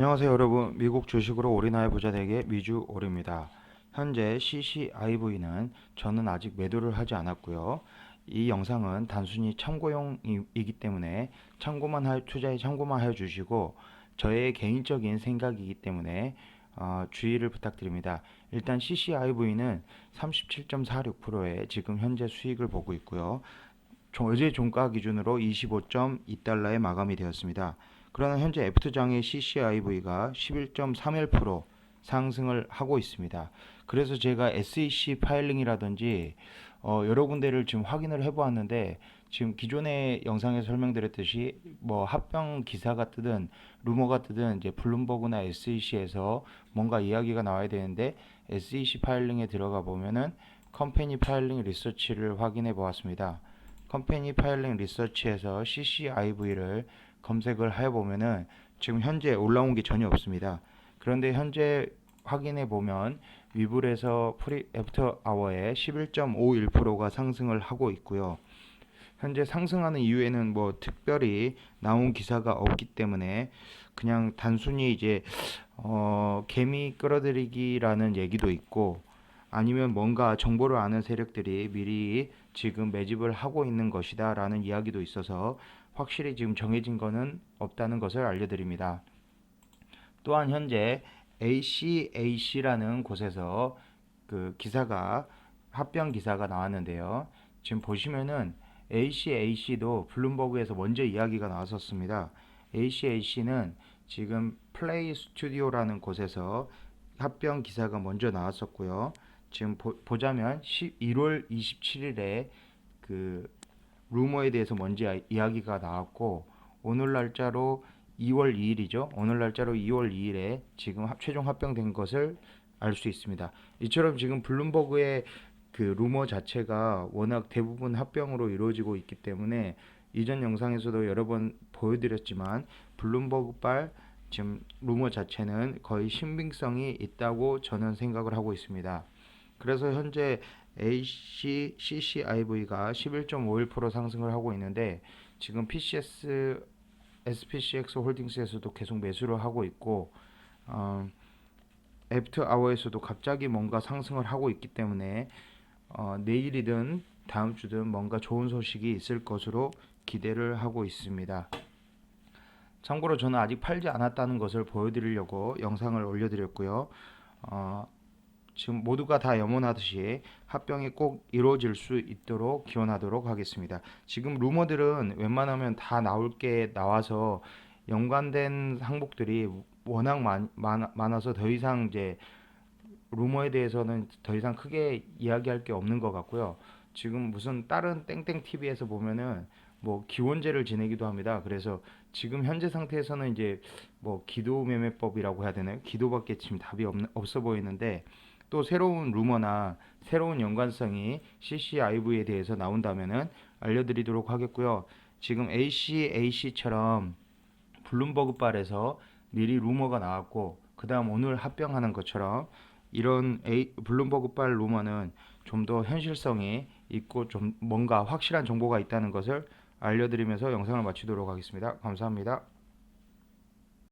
안녕하세요 여러분. 미국 주식으로 올인하여 부자 되게 미주 올입니다. 현재 CCIV는 저는 아직 매도를 하지 않았고요. 이 영상은 단순히 참고용이기 때문에 참고만 하, 투자에 참고만 해 주시고 저의 개인적인 생각이기 때문에 어, 주의를 부탁드립니다. 일단 CCIV는 37.46%의 지금 현재 수익을 보고 있고요. 종- 어제 종가 기준으로 25.2달러에 마감이 되었습니다. 그러나 현재 애프터장의 CCIV가 11.31% 상승을 하고 있습니다. 그래서 제가 SEC 파일링이라든지 어, 여러 군데를 지금 확인을 해보았는데 지금 기존의 영상에 설명드렸듯이 뭐 합병 기사가 뜨든 루머가 뜨든 이제 블룸버그나 SEC에서 뭔가 이야기가 나와야 되는데 SEC 파일링에 들어가 보면은 컴퍼니 파일링 리서치를 확인해 보았습니다. 컴퍼니 파일링 리서치에서 CCIV를 검색을 해 보면은 지금 현재 올라온 게 전혀 없습니다. 그런데 현재 확인해 보면 위블에서 프리 애프터 아워에 11.51%가 상승을 하고 있고요. 현재 상승하는 이유에는 뭐 특별히 나온 기사가 없기 때문에 그냥 단순히 이제 어 개미 끌어들이기라는 얘기도 있고 아니면 뭔가 정보를 아는 세력들이 미리 지금 매집을 하고 있는 것이다 라는 이야기도 있어서 확실히 지금 정해진 거는 없다는 것을 알려드립니다. 또한 현재 ACAC라는 곳에서 그 기사가 합병 기사가 나왔는데요. 지금 보시면은 ACAC도 블룸버그에서 먼저 이야기가 나왔었습니다. ACAC는 지금 플레이 스튜디오라는 곳에서 합병 기사가 먼저 나왔었고요. 지금 보, 자면 1월 27일에 그 루머에 대해서 먼저 이- 이야기가 나왔고 오늘 날짜로 2월 2일이죠. 오늘 날짜로 2월 2일에 지금 합- 최종 합병된 것을 알 수 있습니다. 이처럼 지금 블룸버그의 그 루머 자체가 워낙 대부분 합병으로 이루어지고 있기 때문에 이전 영상에서도 여러 번 보여드렸지만 블룸버그발 지금 루머 자체는 거의 신빙성이 있다고 저는 생각을 하고 있습니다. 그래서 현재 AC, CCIV가 11.51% 상승을 하고 있는데 지금 PCS, SPCX 홀딩스에서도 계속 매수를 하고 있고 어, 애프터 아워에서도 갑자기 뭔가 상승을 하고 있기 때문에 어, 내일이든 다음 주든 뭔가 좋은 소식이 있을 것으로 기대를 하고 있습니다. 참고로 저는 아직 팔지 않았다는 것을 보여드리려고 영상을 올려드렸고요. 어, 지금 모두가 다 염원하듯이 합병이 꼭 이루어질 수 있도록 기원하도록 하겠습니다. 지금 루머들은 웬만하면 다 나올 게 나와서 연관된 항목들이 워낙 많, 많, 많 아서 더 이상 이제 루머에 대해서는 더 이상 크게 이야기할 게 없는 것 같고요. 지금 무슨 다른 땡땡 TV에서 보면은 뭐 기원제를 지내기도 합니다. 그래서 지금 현재 상태에서는 이제 뭐 기도 매매법이라고 해야 되나요? 기도밖에 지금 답이 없, 없어 보이는데 또 새로운 루머나 새로운 연관성이 CCIV에 대해서 나온다면은 알려드리도록 하겠고요. 지금 ACAC처럼 블룸버그 발에서 미리 루머가 나왔고 그 다음 오늘 합병하는 것처럼 이런 블룸버그 발 루머는 좀 더 현실성이 있고 좀 뭔가 확실한 정보가 있다는 것을 알려드리면서 영상을 마치도록 하겠습니다. 감사합니다.